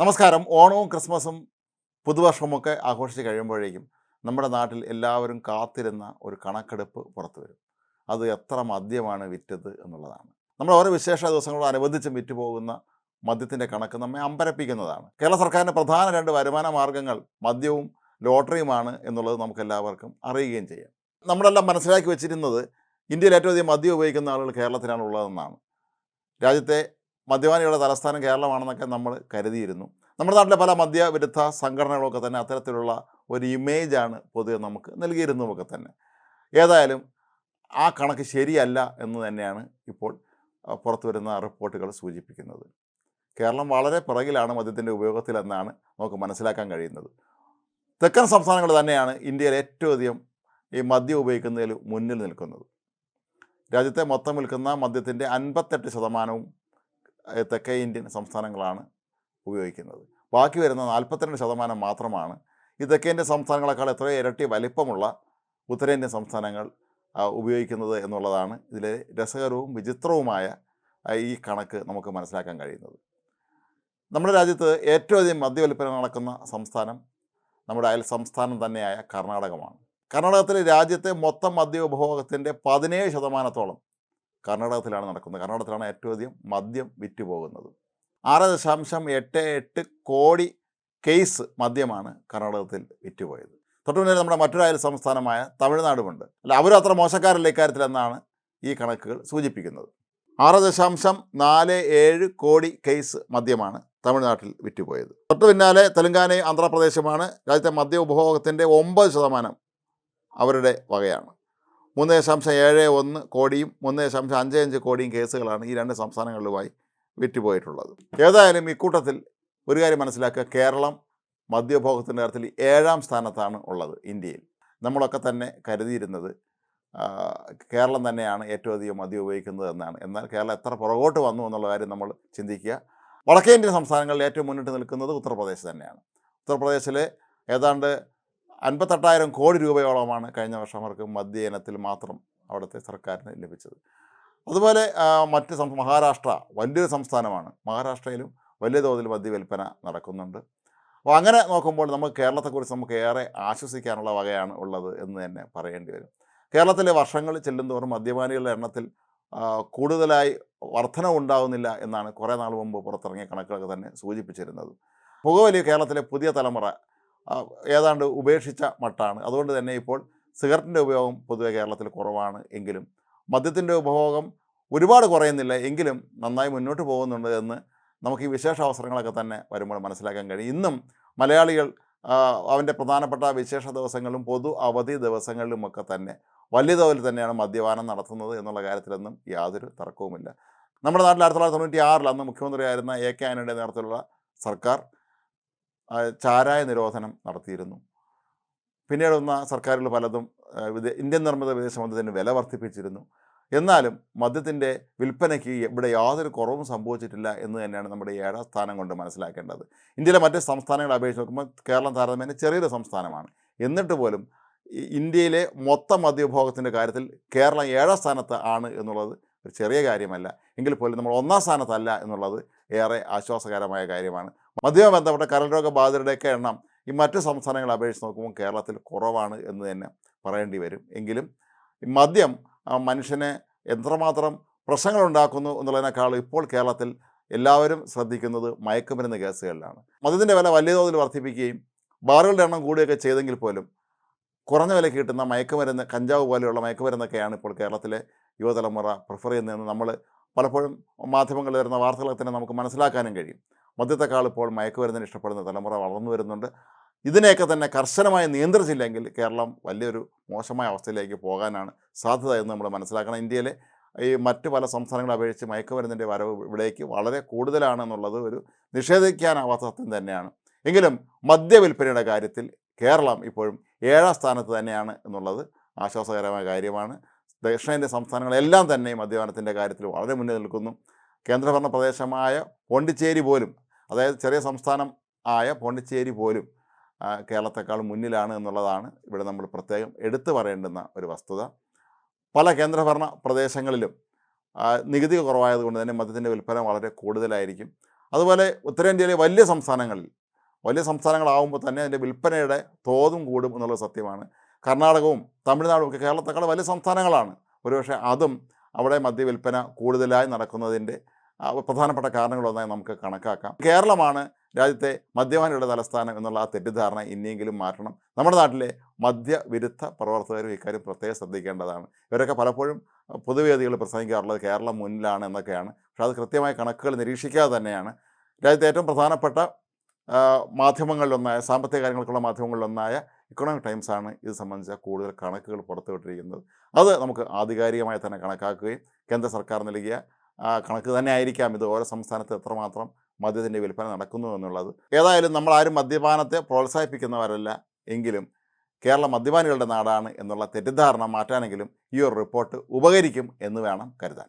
നമസ്കാരം. ഓണവും ക്രിസ്മസും പുതുവർഷമൊക്കെ ആഘോഷിച്ച് കഴിയുമ്പോഴേക്കും നമ്മുടെ നാട്ടിൽ എല്ലാവരും കാത്തിരുന്ന ഒരു കണക്കെടുപ്പ് പുറത്തു വരും. അത് എത്ര മദ്യമാണ് വിറ്റത് എന്നുള്ളതാണ്. നമ്മൾ ഓരോ വിശേഷ ദിവസങ്ങളോടനുബന്ധിച്ചും വിറ്റുപോകുന്ന മദ്യത്തിന്റെ കണക്ക് നമ്മെ അമ്പരപ്പിക്കുന്നതാണ്. കേരള സർക്കാരിന്റെ പ്രധാന രണ്ട് വരുമാന മാർഗങ്ങൾ മദ്യവും ലോട്ടറിയുമാണ് എന്നുള്ളത് നമുക്ക് എല്ലാവർക്കും അറിയുകയും ചെയ്യാം. നമ്മളെല്ലാം മനസ്സിലാക്കി വെച്ചിരുന്നത് ഇന്ത്യയിൽ ഏറ്റവും അധികം മദ്യം ഉപയോഗിക്കുന്ന ആളുകൾ കേരളത്തിലാണ് ഉള്ളതെന്നാണ്. രാജ്യത്തെ മദ്യപാനികളുടെ തലസ്ഥാനം കേരളമാണെന്നൊക്കെ നമ്മൾ കരുതിയിരുന്നു. നമ്മുടെ നാട്ടിലെ പല മദ്യവിരുദ്ധ സംഘടനകളൊക്കെ തന്നെ അത്തരത്തിലുള്ള ഒരു ഇമേജാണ് പൊതുവെ നമുക്ക് നൽകിയിരുന്നതൊക്കെ തന്നെ. ഏതായാലും ആ കണക്ക് ശരിയല്ല എന്ന് തന്നെയാണ് ഇപ്പോൾ പുറത്തു വരുന്ന റിപ്പോർട്ടുകൾ സൂചിപ്പിക്കുന്നത്. കേരളം വളരെ പിറകിലാണ് മദ്യത്തിന്റെ ഉപയോഗത്തിലെന്നാണ് നമുക്ക് മനസ്സിലാക്കാൻ കഴിയുന്നത്. തെക്കൻ സംസ്ഥാനങ്ങൾ തന്നെയാണ് ഇന്ത്യയിൽ ഏറ്റവും അധികം ഈ മദ്യം ഉപയോഗിക്കുന്നതിൽ മുന്നിൽ നിൽക്കുന്നത്. രാജ്യത്തെ മൊത്തം വിൽക്കുന്ന മദ്യത്തിന്റെ അൻപത്തെട്ട് ശതമാനവും തെക്കേ ഇന്ത്യൻ സംസ്ഥാനങ്ങളാണ് ഉപയോഗിക്കുന്നത്. ബാക്കി വരുന്ന നാൽപ്പത്തിരണ്ട് ശതമാനം മാത്രമാണ്. ഈ തെക്കേ ഇന്ത്യൻ സംസ്ഥാനങ്ങളെക്കാൾ എത്രയോ ഇരട്ടി വലിപ്പമുള്ള ഉത്തരേന്ത്യൻ സംസ്ഥാനങ്ങൾ ഉപയോഗിക്കുന്നത് എന്നുള്ളതാണ് ഇതിലെ രസകരവും വിചിത്രവുമായ ഈ കണക്ക് നമുക്ക് മനസ്സിലാക്കാൻ കഴിയുന്നത്. നമ്മുടെ രാജ്യത്ത് ഏറ്റവും അധികം മദ്യവില്പന നടക്കുന്ന സംസ്ഥാനം നമ്മുടെ അയൽ സംസ്ഥാനം തന്നെയായ കർണാടകമാണ്. കർണാടകത്തിലെ രാജ്യത്തെ മൊത്തം മദ്യ ഉപഭോഗത്തിന്റെ പതിനേഴ് ശതമാനത്തോളം കർണാടകത്തിലാണ് നടക്കുന്നത്. കർണാടകത്തിലാണ് ഏറ്റവും അധികം മദ്യം വിറ്റുപോകുന്നത്. ആറ് ദശാംശം എട്ട് എട്ട് കോടി കേസ് മദ്യമാണ് കർണാടകത്തിൽ വിറ്റുപോയത്. തൊട്ടു മുന്നേ നമ്മുടെ മറ്റൊരു അയൽ സംസ്ഥാനമായ തമിഴ്നാടുമുണ്ട്. അല്ല അവരും അത്ര മോശക്കാരല്ല ഇക്കാര്യത്തിൽ എന്നാണ് ഈ കണക്കുകൾ സൂചിപ്പിക്കുന്നത്. ആറ് ദശാംശം നാല് ഏഴ് കോടി കേസ് മദ്യമാണ് തമിഴ്നാട്ടിൽ വിറ്റുപോയത്. തൊട്ടു പിന്നാലെ തെലങ്കാനയും ആന്ധ്രാപ്രദേശുമാണ്. രാജ്യത്തെ മദ്യ ഉപഭോഗത്തിന്റെ ഒമ്പത് ശതമാനം അവരുടെ വകയാണ്. മൂന്ന് ദശാംശം ഏഴ് ഒന്ന് കോടിയും മൂന്ന് ദശാംശം അഞ്ച് അഞ്ച് കോടിയും കേസുകളാണ് ഈ രണ്ട് സംസ്ഥാനങ്ങളിലുമായി വിറ്റുപോയിട്ടുള്ളത്. ഏതായാലും ഇക്കൂട്ടത്തിൽ ഒരു കാര്യം മനസ്സിലാക്കുക. കേരളം മദ്യഭോഗത്തിന്റെ കാര്യത്തിൽ ഏഴാം സ്ഥാനത്താണ് ഉള്ളത് ഇന്ത്യയിൽ. നമ്മളൊക്കെ തന്നെ കരുതിയിരുന്നത് കേരളം തന്നെയാണ് ഏറ്റവും അധികം മദ്യം ഉപയോഗിക്കുന്നത് എന്നാണ്. എന്നാൽ കേരളം എത്ര പുറകോട്ട് വന്നു എന്നുള്ള കാര്യം നമ്മൾ ചിന്തിക്കുക. വടക്കേ ഇന്ത്യൻ സംസ്ഥാനങ്ങളിൽ ഏറ്റവും മുന്നിട്ട് നിൽക്കുന്നത് ഉത്തർപ്രദേശ് തന്നെയാണ്. ഉത്തർപ്രദേശിലെ ഏതാണ്ട് അൻപത്തെട്ടായിരം കോടി രൂപയോളമാണ് കഴിഞ്ഞ വർഷം അവർക്ക് മദ്യ ഇനത്തിൽ മാത്രം അവിടുത്തെ സർക്കാരിന് ലഭിച്ചത്. അതുപോലെ മറ്റ് മഹാരാഷ്ട്ര വലിയൊരു സംസ്ഥാനമാണ്. മഹാരാഷ്ട്രയിലും വലിയ തോതിൽ മദ്യവിൽപ്പന നടക്കുന്നുണ്ട്. അപ്പോൾ അങ്ങനെ നോക്കുമ്പോൾ നമുക്ക് കേരളത്തെക്കുറിച്ച് നമുക്ക് ഏറെ ആശ്വസിക്കാനുള്ള വകയാണ് ഉള്ളത് എന്ന് തന്നെ പറയേണ്ടി വരും. കേരളത്തിലെ വർഷങ്ങൾ ചെല്ലുന്തോറും മദ്യപാനികളുടെ എണ്ണത്തിൽ കൂടുതലായി വർധന ഉണ്ടാകുന്നില്ല എന്നാണ് കുറേ നാൾ മുമ്പ് പുറത്തിറങ്ങിയ കണക്കുകളൊക്കെ തന്നെ സൂചിപ്പിച്ചിരുന്നത്. പുകവലി കേരളത്തിലെ പുതിയ തലമുറ ഏതാണ്ട് ഉപേക്ഷിച്ച മട്ടാണ്. അതുകൊണ്ട് തന്നെ ഇപ്പോൾ സിഗരറ്റിന്റെ ഉപയോഗം പൊതുവെ കേരളത്തിൽ കുറവാണ് എങ്കിലും മദ്യത്തിന്റെ ഉപഭോഗം ഒരുപാട് കുറയുന്നില്ല എങ്കിലും നന്നായി മുന്നോട്ട് പോകുന്നുണ്ട് എന്ന് നമുക്ക് ഈ വിശേഷ അവസരങ്ങളൊക്കെ തന്നെ വരുമ്പോൾ മനസ്സിലാക്കാൻ കഴിയും. ഇന്നും മലയാളികൾ അവന്റെ പ്രധാനപ്പെട്ട വിശേഷ ദിവസങ്ങളിലും പൊതു അവധി ദിവസങ്ങളിലുമൊക്കെ തന്നെ വലിയ തോതിൽ തന്നെയാണ് മദ്യപാനം നടത്തുന്നത് എന്നുള്ള കാര്യത്തിലൊന്നും യാതൊരു തർക്കവുമില്ല. നമ്മുടെ നാട്ടിൽ ആയിരത്തി തൊള്ളായിരത്തി തൊണ്ണൂറ്റി ആറിൽ അന്ന് മുഖ്യമന്ത്രിയായിരുന്ന എ കെ ആനയുടെ നേതൃത്വത്തിലുള്ള സർക്കാർ ചാരായ നിരോധനം നടത്തിയിരുന്നു. പിന്നീട് വന്ന സർക്കാരുകൾ പലതും ഇന്ത്യൻ നിർമ്മിത വിദേശ മദ്യത്തിന് വില വർദ്ധിപ്പിച്ചിരുന്നു. എന്നാലും മദ്യത്തിന്റെ വിൽപ്പനയ്ക്ക് ഇവിടെ യാതൊരു കുറവും സംഭവിച്ചിട്ടില്ല എന്ന് തന്നെയാണ് നമ്മുടെ ഏഴാം സ്ഥാനം കൊണ്ട് മനസ്സിലാക്കേണ്ടത്. ഇന്ത്യയിലെ മറ്റ് സംസ്ഥാനങ്ങളെ അപേക്ഷിച്ച് നോക്കുമ്പോൾ കേരളം താരതമ്യേന ചെറിയൊരു സംസ്ഥാനമാണ്. എന്നിട്ട് പോലും ഇന്ത്യയിലെ മൊത്തം മദ്യഭോഗത്തിന്റെ കാര്യത്തിൽ കേരളം ഏഴാം സ്ഥാനത്ത് ആണ് എന്നുള്ളത് ഒരു ചെറിയ കാര്യമല്ല. എങ്കിൽ പോലും നമ്മൾ ഒന്നാം സ്ഥാനത്തല്ല എന്നുള്ളത് ഏറെ ആശ്വാസകരമായ കാര്യമാണ്. മദ്യവുമായി ബന്ധപ്പെട്ട കരൾ രോഗബാധിതരുടെയൊക്കെ എണ്ണം ഈ മറ്റ് സംസ്ഥാനങ്ങളെ അപേക്ഷിച്ച് നോക്കുമ്പോൾ കേരളത്തിൽ കുറവാണ് എന്ന് തന്നെ പറയേണ്ടി വരും. എങ്കിലും മദ്യം മനുഷ്യനെ മനുഷ്യന് എത്രമാത്രം പ്രശ്നങ്ങൾ ഉണ്ടാക്കുന്നു എന്നുള്ളതിനേക്കാൾ ഇപ്പോൾ കേരളത്തിൽ എല്ലാവരും ശ്രദ്ധിക്കുന്നത് മയക്കുമരുന്ന് കേസുകളിലാണ്. മദ്യത്തിന്റെ വില വലിയ തോതിൽ വർദ്ധിപ്പിക്കുകയും ബാറുകളുടെ എണ്ണം കൂടുകയൊക്കെ ചെയ്തെങ്കിൽ പോലും കുറഞ്ഞ വിലയ്ക്ക് കിട്ടുന്ന മയക്കുമരുന്ന് കഞ്ചാവ് പോലെയുള്ള മയക്കുമരുന്നൊക്കെയാണ് ഇപ്പോൾ കേരളത്തിലെ യുവതലമുറ പ്രിഫർ ചെയ്യുന്നതെന്ന് നമ്മൾ പലപ്പോഴും മാധ്യമങ്ങളിൽ വരുന്ന വാർത്തകളൊക്കെ തന്നെ നമുക്ക് മനസ്സിലാക്കാനും കഴിയും. മദ്യത്തെക്കാൾ ഇപ്പോൾ മയക്കുമരുന്നിന് ഇഷ്ടപ്പെടുന്ന തലമുറ വളർന്നു വരുന്നുണ്ട്. ഇതിനെയൊക്കെ തന്നെ കർശനമായി നിയന്ത്രിച്ചില്ലെങ്കിൽ കേരളം വലിയൊരു മോശമായ അവസ്ഥയിലേക്ക് പോകാനാണ് സാധ്യത എന്ന് നമ്മൾ മനസ്സിലാക്കണം. ഇന്ത്യയിലെ ഈ മറ്റ് പല സംസ്ഥാനങ്ങളെ അപേക്ഷിച്ച് മയക്കുമരുന്നിന്റെ വരവ് ഇവിടേക്ക് വളരെ കൂടുതലാണെന്നുള്ളത് ഒരു നിഷേധിക്കാനാവാത്ത സത്യം തന്നെയാണ്. എങ്കിലും മദ്യവിൽപ്പനയുടെ കാര്യത്തിൽ കേരളം ഇപ്പോഴും ഏഴാം സ്ഥാനത്ത് തന്നെയാണ് എന്നുള്ളത് ആശ്വാസകരമായ കാര്യമാണ്. ദക്ഷിണേന്ത്യ സംസ്ഥാനങ്ങളെല്ലാം തന്നെ മദ്യപാനത്തിന്റെ കാര്യത്തിൽ വളരെ മുന്നിൽ നിൽക്കുന്നു. കേന്ദ്രഭരണ പ്രദേശമായ പോണ്ടിച്ചേരി പോലും അതായത് ചെറിയ സംസ്ഥാനം ആയ പോണ്ടിച്ചേരി പോലും കേരളത്തെക്കാൾ മുന്നിലാണ് എന്നുള്ളതാണ് ഇവിടെ നമ്മൾ പ്രത്യേകം എടുത്തു പറയേണ്ടുന്ന ഒരു വസ്തുത. പല കേന്ദ്രഭരണ പ്രദേശങ്ങളിലും നികുതി കുറവായതുകൊണ്ട് തന്നെ മദ്യത്തിന്റെ വിൽപ്പന വളരെ കൂടുതലായിരിക്കും. അതുപോലെ ഉത്തരേന്ത്യയിലെ വലിയ സംസ്ഥാനങ്ങളിൽ വലിയ സംസ്ഥാനങ്ങളാവുമ്പോൾ തന്നെ അതിന്റെ വിൽപ്പനയുടെ തോതും കൂടും എന്നുള്ളത് സത്യമാണ്. കർണാടകവും തമിഴ്നാടും ഒക്കെ കേരളത്തെക്കാൾ വലിയ സംസ്ഥാനങ്ങളാണ്. ഒരുപക്ഷെ അതും അവിടെ മദ്യവിൽപ്പന കൂടുതലായി നടക്കുന്നതിന്റെ പ്രധാനപ്പെട്ട കാരണങ്ങളൊന്നായി നമുക്ക് കണക്കാക്കാം. കേരളമാണ് രാജ്യത്തെ മദ്യപാനിയുടെ തലസ്ഥാനം എന്നുള്ള ആ തെറ്റിദ്ധാരണ ഇനിയെങ്കിലും മാറ്റണം. നമ്മുടെ നാട്ടിലെ മദ്യവിരുദ്ധ പ്രവർത്തകരും ഇക്കാര്യം പ്രത്യേകം ശ്രദ്ധിക്കേണ്ടതാണ്. ഇവരൊക്കെ പലപ്പോഴും പൊതുവേദികൾ പ്രസംഗിക്കാറുള്ളത് കേരളം മുന്നിലാണ് എന്നൊക്കെയാണ്. പക്ഷേ അത് കൃത്യമായ കണക്കുകൾ നിരീക്ഷിക്കാതെ തന്നെയാണ്. രാജ്യത്തെ ഏറ്റവും പ്രധാനപ്പെട്ട മാധ്യമങ്ങളിലൊന്നായ സാമ്പത്തിക കാര്യങ്ങൾക്കുള്ള മാധ്യമങ്ങളിലൊന്നായ ഇക്കണോമിക് ടൈംസാണ് ഇത് സംബന്ധിച്ച കൂടുതൽ കണക്കുകൾ പുറത്തുവിട്ടിരിക്കുന്നത്. അത് നമുക്ക് ആധികാരികമായി തന്നെ കണക്കാക്കുകയും കേന്ദ്ര സർക്കാർ നൽകിയ കണക്ക് തന്നെ ആയിരിക്കാം ഇത് ഓരോ സംസ്ഥാനത്ത് എത്രമാത്രം മദ്യത്തിന്റെ വിൽപ്പന നടക്കുന്നു എന്നുള്ളത്. ഏതായാലും നമ്മൾ ആരും മദ്യപാനത്തെ പ്രോത്സാഹിപ്പിക്കുന്നവരല്ല എങ്കിലും കേരള മദ്യപാനികളുടെ നാടാണ് എന്നുള്ള തെറ്റിദ്ധാരണ മാറ്റാനെങ്കിലും ഈ ഒരു റിപ്പോർട്ട് ഉപകരിക്കും എന്ന് വേണം കരുതാൻ.